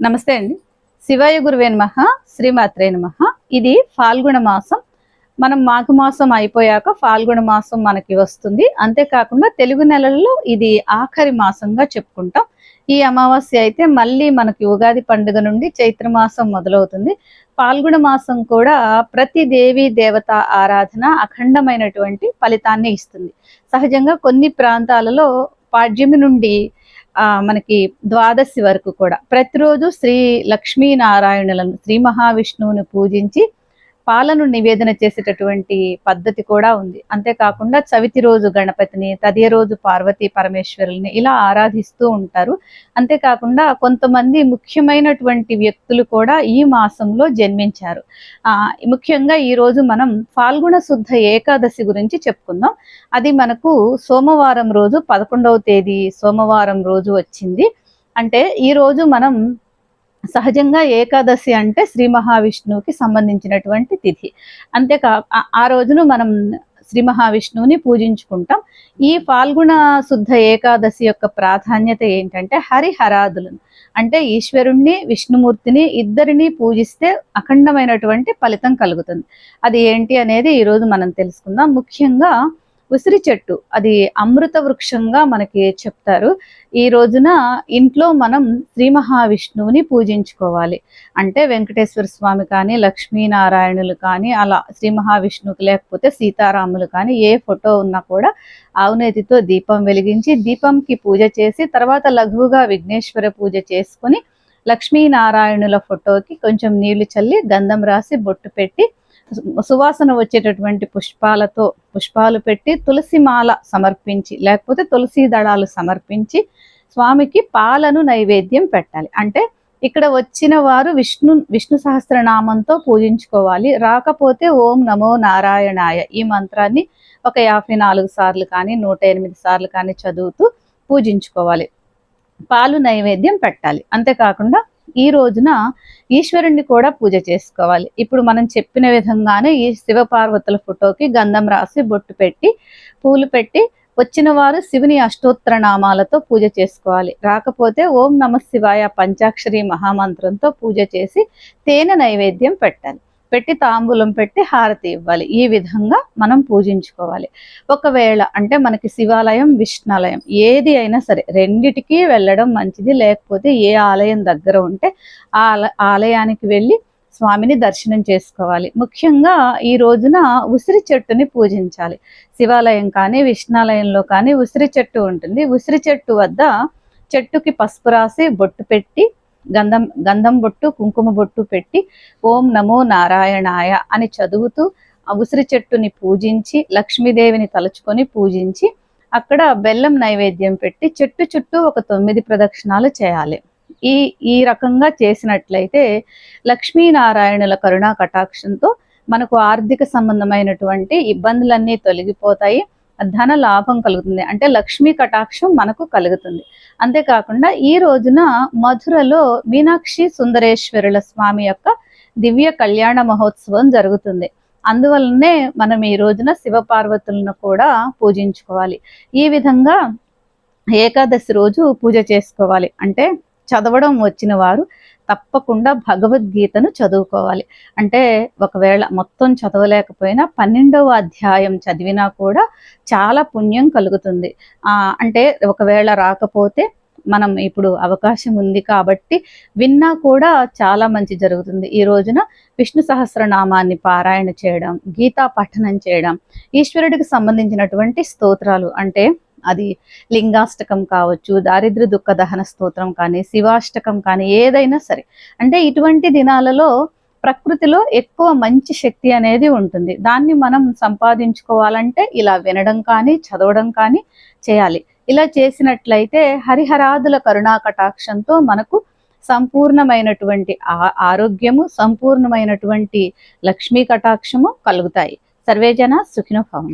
నమస్తే అండి. శివాయ గురువే నమః శ్రీమాత్రే నమః. ఇది ఫాల్గుణ మాసం. మనం మాఘ మాసం అయిపోయాక ఫాల్గుణ మాసం మనకి వస్తుంది. అంతేకాకుండా తెలుగు నెలల్లో ఇది ఆఖరి మాసంగా చెప్పుకుంటాం. ఈ అమావాస్య అయితే మళ్ళీ మనకి ఉగాది పండుగ నుండి చైత్ర మాసం మొదలవుతుంది. పాల్గొన మాసం కూడా ప్రతి దేవి దేవత ఆరాధన అఖండమైనటువంటి ఫలితాన్ని ఇస్తుంది. సహజంగా కొన్ని ప్రాంతాలలో పాడ్యమి నుండి మనకి ద్వాదశి వరకు కూడా. ప్రతిరోజు శ్రీ లక్ష్మీనారాయణులను శ్రీ మహావిష్ణువుని పూజించి పాలను నివేదన చేసేటటువంటి పద్ధతి కూడా ఉంది. అంతేకాకుండా చవితి రోజు గణపతిని తదే రోజు పార్వతీ పరమేశ్వరుల్ని ఇలా ఆరాధిస్తూ ఉంటారు. అంతేకాకుండా కొంతమంది ముఖ్యమైనటువంటి వ్యక్తులు కూడా ఈ మాసంలో జన్మించారు. ఆ ముఖ్యంగా ఈ రోజు మనం ఫాల్గుణ శుద్ధ ఏకాదశి గురించి చెప్పుకుందాం. అది మనకు సోమవారం రోజు పదకొండవ తేదీ సోమవారం రోజు వచ్చింది. అంటే ఈ రోజు మనం సహజంగా ఏకాదశి అంటే శ్రీ మహావిష్ణువుకి సంబంధించినటువంటి తిథి. అంతేకా ఆ- రోజును మనం శ్రీ మహావిష్ణువుని పూజించుకుంటాం. ఈ ఫాల్గుణ శుద్ధ ఏకాదశి యొక్క ప్రాధాన్యత ఏంటంటే హరిహరాదులను. అంటే ఈశ్వరుణ్ణి విష్ణుమూర్తిని ఇద్దరిని పూజిస్తే అఖండమైనటువంటి ఫలితం కలుగుతుంది. అది ఏంటి అనేది ఈరోజు మనం తెలుసుకుందాం. ముఖ్యంగా ఉసిరి చెట్టు అది అమృత వృక్షంగా మనకి చెప్తారు. ఈ రోజున ఇంట్లో మనం శ్రీ మహావిష్ణువుని పూజించుకోవాలి. అంటే వెంకటేశ్వర స్వామి కానీ లక్ష్మీనారాయణులు కానీ అలా శ్రీ మహావిష్ణువుకి లేకపోతే సీతారాములు కానీ ఏ ఫోటో ఉన్నా కూడా ఆవునేతితో దీపం వెలిగించి దీపంకి పూజ చేసి తర్వాత లఘువుగా విఘ్నేశ్వర పూజ చేసుకొని లక్ష్మీనారాయణుల ఫోటోకి కొంచెం నీళ్ళు చల్లి గంధం రాసి బొట్టు పెట్టి సువాసన వచ్చేటటువంటి పుష్పాలతో పుష్పాలు పెట్టి తులసి మాల సమర్పించి లేకపోతే తులసి దళాలు సమర్పించి స్వామికి పాలను నైవేద్యం పెట్టాలి. అంటే ఇక్కడ వచ్చిన వారు విష్ణు విష్ణు సహస్రనామంతో పూజించుకోవాలి. రాకపోతే ఓం నమో నారాయణాయ ఈ మంత్రాన్ని ఒక యాభై నాలుగు సార్లు కానీ నూట ఎనిమిది సార్లు కానీ చదువుతూ పూజించుకోవాలి. పాలు నైవేద్యం పెట్టాలి. అంతేకాకుండా ఈ రోజున ఈశ్వరుణ్ణి కూడా పూజ చేసుకోవాలి. ఇప్పుడు మనం చెప్పిన విధంగానే ఈ శివపార్వతుల ఫోటోకి గంధం రాసి బొట్టు పెట్టి పూలు పెట్టి వచ్చిన వారు శివుని అష్టోత్తర నామాలతో పూజ చేసుకోవాలి. రాకపోతే ఓం నమ శివాయ పంచాక్షరి మహామంత్రంతో పూజ చేసి తేనె నైవేద్యం పెట్టాలి. పెట్టి తాంబూలం పెట్టి హారతి ఇవ్వాలి. ఈ విధంగా మనం పూజించుకోవాలి. ఒకవేళ అంటే మనకి శివాలయం విష్ణాలయం ఏది అయినా సరే రెండిటికి వెళ్ళడం మంచిది. లేకపోతే ఏ ఆలయం దగ్గర ఉంటే ఆ ఆల- ఆలయానికి వెళ్ళి స్వామిని దర్శనం చేసుకోవాలి. ముఖ్యంగా ఈ రోజున ఉసిరి చెట్టుని పూజించాలి. శివాలయం కానీ విష్ణాలయంలో కానీ ఉసిరి చెట్టు ఉంటుంది. ఉసిరి చెట్టు వద్ద చెట్టుకి పసుపు రాసి బొట్టు పెట్టి గంధం గంధం బొట్టు కుంకుమ బొట్టు పెట్టి ఓం నమో నారాయణాయ అని చదువుతూ ఉసిరి చెట్టుని పూజించి లక్ష్మీదేవిని తలుచుకొని పూజించి అక్కడ బెల్లం నైవేద్యం పెట్టి చెట్టు చుట్టూ ఒక తొమ్మిది ప్రదక్షిణాలు చేయాలి. ఈ ఈ రకంగా చేసినట్లయితే లక్ష్మీనారాయణుల కరుణా కటాక్షంతో మనకు ఆర్థిక సంబంధమైనటువంటి ఇబ్బందులన్నీ తొలగిపోతాయి. ధన లాభం కలుగుతుంది. అంటే లక్ష్మీ కటాక్షం మనకు కలుగుతుంది. అంతేకాకుండా ఈ రోజున మధురలో మీనాక్షి సుందరేశ్వరుల స్వామి యొక్క దివ్య కళ్యాణ మహోత్సవం జరుగుతుంది. అందువలనే మనం ఈ రోజున శివపార్వతులను కూడా పూజించుకోవాలి. ఈ విధంగా ఏకాదశి రోజు పూజ చేసుకోవాలి. అంటే చదవడం వచ్చిన వారు తప్పకుండా భగవద్గీతను చదువుకోవాలి. అంటే ఒకవేళ మొత్తం చదవలేకపోయినా పన్నెండవ అధ్యాయం చదివినా కూడా చాలా పుణ్యం కలుగుతుంది. అంటే ఒకవేళ రాకపోతే మనం ఇప్పుడు అవకాశం ఉంది కాబట్టి విన్నా కూడా చాలా మంచి జరుగుతుంది. ఈ రోజున విష్ణు సహస్రనామాన్ని పారాయణ చేయడం గీతా పఠనం చేయడం ఈశ్వరుడికి సంబంధించినటువంటి స్తోత్రాలు అంటే అది లింగాష్టకం కావచ్చు దారిద్ర దుఃఖ దహన స్తోత్రం కానీ శివాష్టకం కానీ ఏదైనా సరే. అంటే ఇటువంటి దినాలలో ప్రకృతిలో ఎక్కువ మంచి శక్తి అనేది ఉంటుంది. దాన్ని మనం సంపాదించుకోవాలంటే ఇలా వినడం కానీ చదవడం కానీ చేయాలి. ఇలా చేసినట్లయితే హరిహరాదుల కరుణా కటాక్షంతో మనకు సంపూర్ణమైనటువంటి ఆ- ఆరోగ్యము సంపూర్ణమైనటువంటి లక్ష్మీ కటాక్షము కలుగుతాయి. సర్వేజన సుఖిన భవంతు.